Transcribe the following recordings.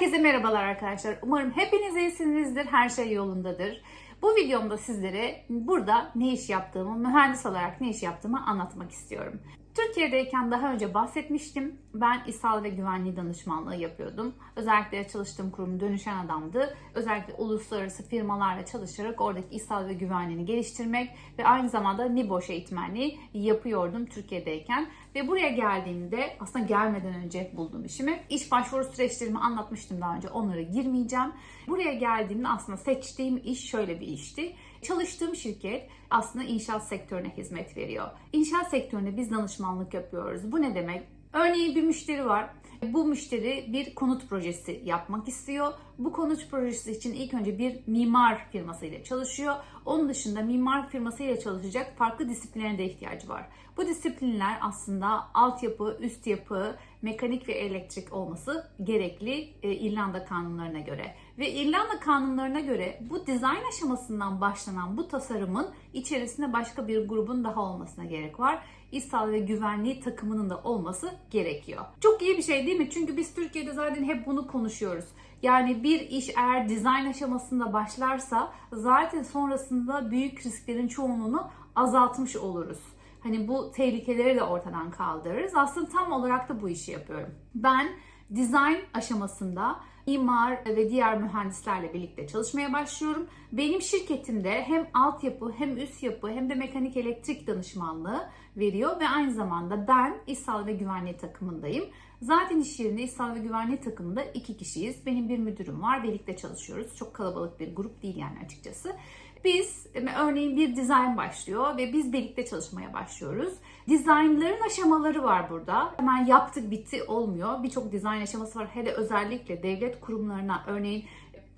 Herkese merhabalar arkadaşlar. Umarım hepiniz iyisinizdir, her şey yolundadır. Bu videomda sizlere burada ne iş yaptığımı, mühendis olarak ne iş yaptığımı anlatmak istiyorum. Türkiye'deyken daha önce bahsetmiştim. Ben İSAL ve güvenliği danışmanlığı yapıyordum. Özellikle çalıştığım kurum dönüşen adamdı. Özellikle uluslararası firmalarla çalışarak oradaki İSAL ve güvenliğini geliştirmek ve aynı zamanda NİBOŞ eğitmenliği yapıyordum Türkiye'deyken. Ve buraya geldiğimde aslında gelmeden önce buldum işimi. İş başvuru süreçlerimi anlatmıştım daha önce onlara girmeyeceğim. Buraya geldiğimde aslında seçtiğim iş şöyle bir işti. Çalıştığım şirket aslında inşaat sektörüne hizmet veriyor. İnşaat sektöründe biz danışmanlık yapıyoruz. Bu ne demek? Örneğin bir müşteri var. Bu müşteri bir konut projesi yapmak istiyor. Bu konut projesi için ilk önce bir mimar firmasıyla çalışıyor. Onun dışında mimar firmasıyla çalışacak farklı disiplinlere de ihtiyacı var. Bu disiplinler aslında altyapı, üst yapı, mekanik ve elektrik olması gerekli e, İrlanda kanunlarına göre. Ve İrlanda kanunlarına göre bu dizayn aşamasından başlanan bu tasarımın içerisinde başka bir grubun daha olmasına gerek var. İSAL ve güvenliği takımının da olması gerekiyor. Çok iyi bir şey değil mi? Çünkü biz Türkiye'de zaten hep bunu konuşuyoruz. Yani bir iş eğer dizayn aşamasında başlarsa zaten sonrasında büyük risklerin çoğunluğunu azaltmış oluruz. Hani bu tehlikeleri de ortadan kaldırırız. Aslında tam olarak da bu işi yapıyorum. Ben dizayn aşamasında imar ve diğer mühendislerle birlikte çalışmaya başlıyorum. Benim şirketimde hem altyapı hem üst yapı hem de mekanik elektrik danışmanlığı veriyor ve aynı zamanda ben İSAL ve güvenliği takımındayım. Zaten iş yerinde İSAL ve güvenliği takımında iki kişiyiz. Benim bir müdürüm var. Birlikte çalışıyoruz. Çok kalabalık bir grup değil yani açıkçası. Biz örneğin bir dizayn başlıyor ve biz birlikte çalışmaya başlıyoruz. Dizaynların aşamaları var burada. Hemen yaptık bitti olmuyor. Birçok dizayn aşaması var. Hele özellikle devlet kurumlarına örneğin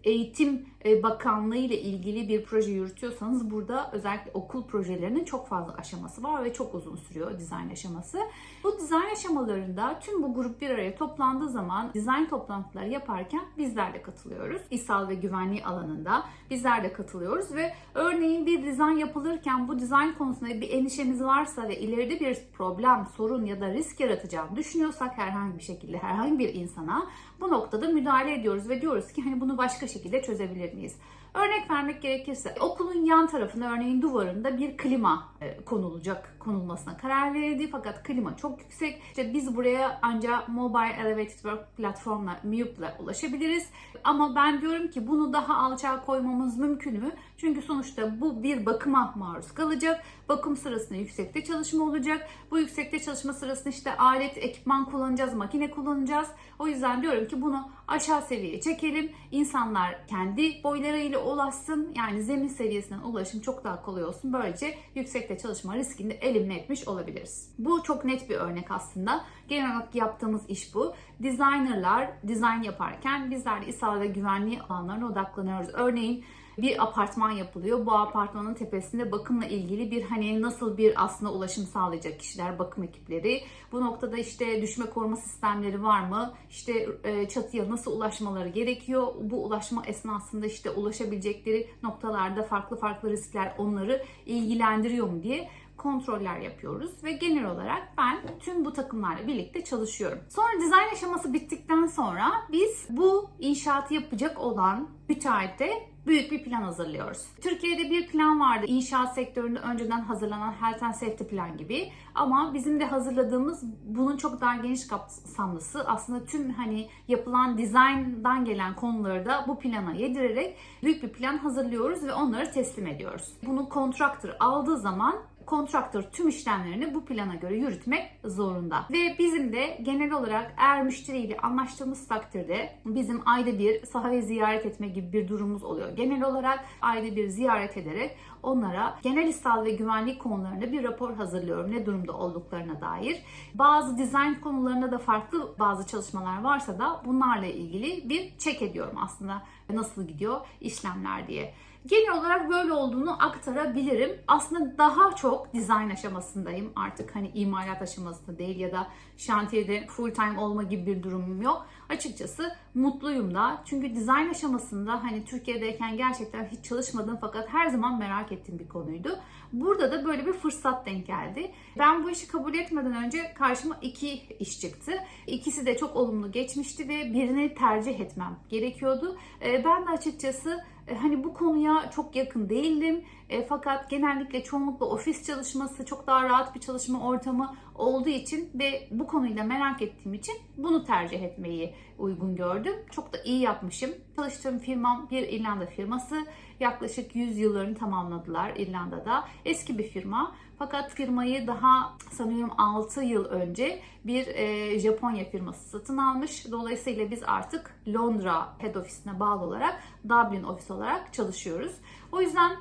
Eğitim e, Bakanlığı ile ilgili bir proje yürütüyorsanız burada özellikle okul projelerinin çok fazla aşaması var ve çok uzun sürüyor dizayn aşaması. Bu dizayn aşamalarında tüm bu grup bir araya toplandığı zaman dizayn toplantıları yaparken bizler de katılıyoruz. İSAL ve güvenliği alanında bizler de katılıyoruz ve örneğin bir dizayn yapılırken bu dizayn konusunda bir endişemiz varsa ve ileride bir problem, sorun ya da risk yaratacağını düşünüyorsak herhangi bir şekilde herhangi bir insana bu noktada müdahale ediyoruz ve diyoruz ki hani bunu başka şekilde çözebilir goodness. Örnek vermek gerekirse okulun yan tarafına örneğin duvarında bir klima e, konulacak konulmasına karar verildi fakat klima çok yüksek. İşte biz buraya ancak Mobile Elevated Work platformla MIUP'la ulaşabiliriz. Ama ben diyorum ki bunu daha alçağa koymamız mümkün mü? Çünkü sonuçta bu bir bakıma maruz kalacak. Bakım sırasında yüksekte çalışma olacak. Bu yüksekte çalışma sırasında işte alet, ekipman kullanacağız, makine kullanacağız. O yüzden diyorum ki bunu aşağı seviyeye çekelim. İnsanlar kendi boylarıyla ulaşsın. Yani zemin seviyesinden ulaşım çok daha kolay olsun. Böylece yüksekte çalışma riskini de elimine etmiş olabiliriz. Bu çok net bir örnek aslında. Genel olarak yaptığımız iş bu. Designerlar dizayn yaparken bizler de İSA ve güvenliği alanlarına odaklanıyoruz. Örneğin bir apartman yapılıyor. Bu apartmanın tepesinde bakımla ilgili bir hani nasıl bir aslında ulaşım sağlayacak kişiler, bakım ekipleri. Bu noktada işte düşme koruma sistemleri var mı? İşte e, çatıya nasıl ulaşmaları gerekiyor? Bu ulaşma esnasında işte ulaşabilecekleri noktalarda farklı farklı riskler onları ilgilendiriyor mu diye kontroller yapıyoruz ve genel olarak ben tüm bu takımlarla birlikte çalışıyorum. Sonra dizayn aşaması bittikten sonra biz bu inşaatı yapacak olan müteahhite büyük bir plan hazırlıyoruz. Türkiye'de bir plan vardı. İnşaat sektöründe önceden hazırlanan Health and Safety plan gibi. Ama bizim de hazırladığımız bunun çok daha geniş kapsamlısı. Aslında tüm hani yapılan dizayndan gelen konuları da bu plana yedirerek büyük bir plan hazırlıyoruz ve onları teslim ediyoruz. Bunu kontraktör aldığı zaman kontraktör tüm işlemlerini bu plana göre yürütmek zorunda. Ve bizim de genel olarak eğer müşteriyle anlaştığımız takdirde bizim ayda bir sahayı ziyaret etme gibi bir durumumuz oluyor. Genel olarak ayda bir ziyaret ederek onlara genel istal ve güvenlik konularında bir rapor hazırlıyorum ne durumda olduklarına dair. Bazı dizayn konularında da farklı bazı çalışmalar varsa da bunlarla ilgili bir check ediyorum aslında nasıl gidiyor işlemler diye. Genel olarak böyle olduğunu aktarabilirim. Aslında daha çok dizayn aşamasındayım. Artık hani imalat aşamasında değil ya da şantiyede full time olma gibi bir durumum yok. Açıkçası mutluyum da. Çünkü dizayn aşamasında hani Türkiye'deyken gerçekten hiç çalışmadığım fakat her zaman merak ettiğim bir konuydu. Burada da böyle bir fırsat denk geldi. Ben bu işi kabul etmeden önce karşıma iki iş çıktı. İkisi de çok olumlu geçmişti ve birini tercih etmem gerekiyordu. Ee, Ben de açıkçası hani bu konuya çok yakın değildim. E, fakat genellikle çoğunlukla ofis çalışması çok daha rahat bir çalışma ortamı olduğu için ve bu konuyla merak ettiğim için bunu tercih etmeyi uygun gördüm. Çok da iyi yapmışım. Çalıştığım firmam bir İrlanda firması. Yaklaşık 100 yıllarını tamamladılar İrlanda'da. Eski bir firma. Fakat firmayı daha sanıyorum 6 yıl önce bir e, Japonya firması satın almış. Dolayısıyla biz artık Londra head ofisine bağlı olarak Dublin ofis olarak çalışıyoruz. O yüzden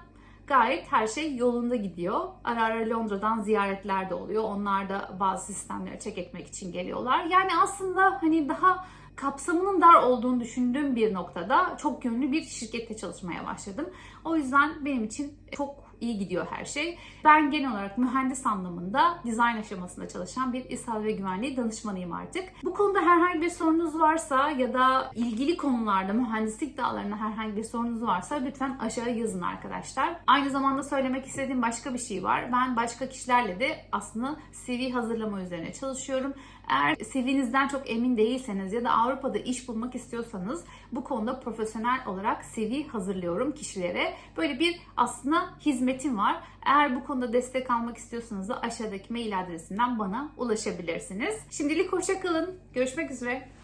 gayet her şey yolunda gidiyor. Ara ara Londra'dan ziyaretler de oluyor. Onlar da bazı sistemleri check etmek için geliyorlar. Yani aslında hani daha kapsamının dar olduğunu düşündüğüm bir noktada çok yönlü bir şirkette çalışmaya başladım. O yüzden benim için çok iyi gidiyor her şey. Ben genel olarak mühendis anlamında dizayn aşamasında çalışan bir İSAL ve güvenliği danışmanıyım artık. Bu konuda herhangi bir sorunuz varsa ya da ilgili konularda mühendislik dallarında herhangi bir sorunuz varsa lütfen aşağıya yazın arkadaşlar. Aynı zamanda söylemek istediğim başka bir şey var. Ben başka kişilerle de aslında CV hazırlama üzerine çalışıyorum. Eğer CV'nizden çok emin değilseniz ya da Avrupa'da iş bulmak istiyorsanız bu konuda profesyonel olarak CV hazırlıyorum kişilere. Böyle bir aslında hizmetim var. Eğer bu konuda destek almak istiyorsanız da aşağıdaki mail adresinden bana ulaşabilirsiniz. Şimdilik hoşça kalın. Görüşmek üzere.